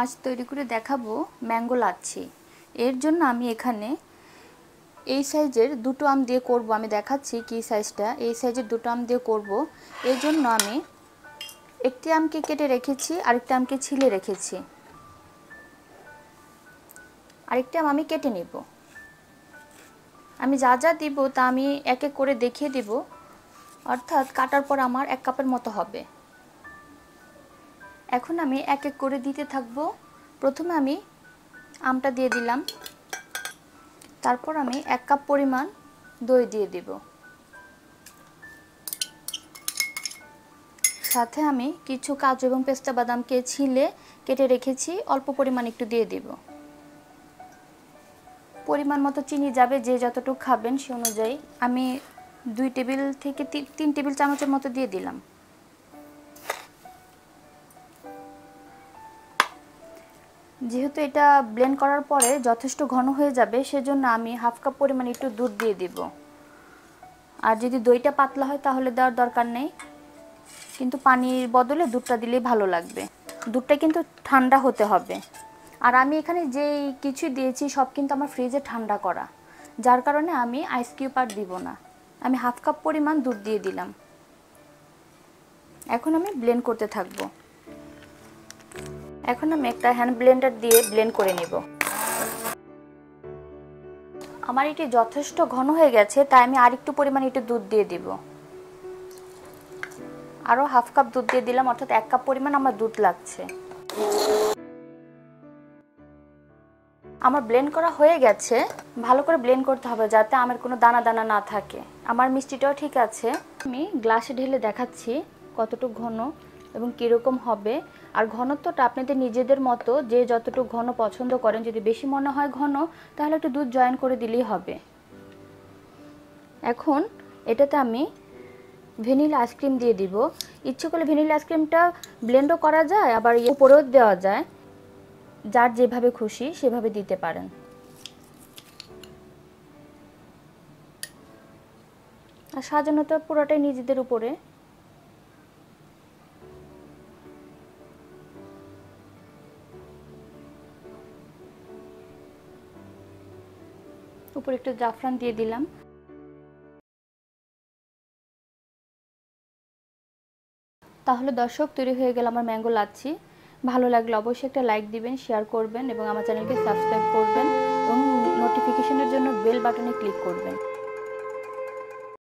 আজ তৈরি করে দেখাবো ম্যাঙ্গো লাচ্ছি। এর জন্য আমি এখানে এই সাইজের দুটো আম দিয়ে করব। আমি দেখাচ্ছি কি সাইজটা। এই সাইজের দুটো আম দিয়ে করব। এর জন্য আমি একটি আমকে কেটে রেখেছি, আরেকটি আমকে ছিলে রেখেছি। আরেকটি আম আমি কেটে নেব। আমি যা যা দিব তা আমি এক এক করে দেখিয়ে দিব। অর্থাৎ কাটার পর আমার এক কাপের মতো হবে। এখন আমি এক এক করে দিতে থাকব। প্রথমে আমি আমটা দিয়ে দিলাম। তারপর আমি এক কাপ পরিমাণ দই দিয়ে দিব। সাথে আমি কিছু কাজু এবং পেস্তা বাদামকে ছিলে কেটে রেখেছি, অল্প পরিমাণ একটু দিয়ে দিব। পরিমাণ মতো চিনি যাবে, যে যতটুকু খাবেন সে অনুযায়ী আমি দুই টেবিল থেকে তিন টেবিল চামচের মতো দিয়ে দিলাম। যেহেতু এটা ব্লেন্ড করার পরে যথেষ্ট ঘন হয়ে যাবে, সেজন্য আমি হাফ কাপ পরিমাণ একটু দুধ দিয়ে দিব। আর যদি দইটা পাতলা হয় তাহলে দেওয়ার দরকার নেই। কিন্তু পানির বদলে দুধটা দিলেই ভালো লাগবে। দুধটা কিন্তু ঠান্ডা হতে হবে। আর আমি এখানে যেই কিছু দিয়েছি সব কিন্তু আমার ফ্রিজে ঠান্ডা করা। যার কারণে আমি আইস কিউব আর দিব না। আমি হাফ কাপ পরিমাণ দুধ দিয়ে দিলাম। এখন আমি ব্লেন্ড করতে থাকব। এখন আমি একটা হ্যান্ড ব্লেন্ডার দিয়ে ব্লেন্ড করে নেব। আমার এটি যথেষ্ট ঘন হয়ে গেছে, তাই আমি আরেকটু পরিমাণ একটু দুধ দিয়ে দিব। আরও হাফ কাপ দুধ দিয়ে দিলাম, অর্থাৎ এক কাপ পরিমাণ আমার দুধ লাগছে। আমার ব্লেন্ড করা হয়ে গেছে, ভালো করে ব্লেন্ড করতে হবে যাতে আমার কোনো দানা দানা না থাকে। আমার মিষ্টিটাও ঠিক আছে। আমি গ্লাসে ঢেলে দেখাচ্ছি কতটুকু ঘন। এবং কীরকম হবে। আর ঘনত্বটা আপনাদের নিজেদের মতো যে যতটুকু ঘন পছন্দ করেন, যদি বেশি মনে হয় ঘন, তাহলে একটু দুধ জয়েন করে দিলেই হবে। এখন এটাতে আমি ভ্যানিলা আইসক্রিম দিয়ে দিব। ইচ্ছে করলে ভ্যানিলা আইসক্রিমটা ব্লেন্ডও করা যায়, আবার উপরেও দেওয়া যায়। যার যেভাবে খুশি সেভাবে দিতে পারেন। আর সাজানোটা পুরোটাই নিজেদের উপরে। উপরে একটু জাফরান দিয়ে দিলাম। তাহলে দর্শক, তৈরি হয়ে গেল আমার ম্যাঙ্গো লাচ্ছি। ভালো লাগলে অবশ্যই একটা লাইক দিবেন, শেয়ার করবেন এবং আমার চ্যানেলকে সাবস্ক্রাইব করবেন এবং নোটিফিকেশনের জন্য বেল বাটনে ক্লিক করবেন।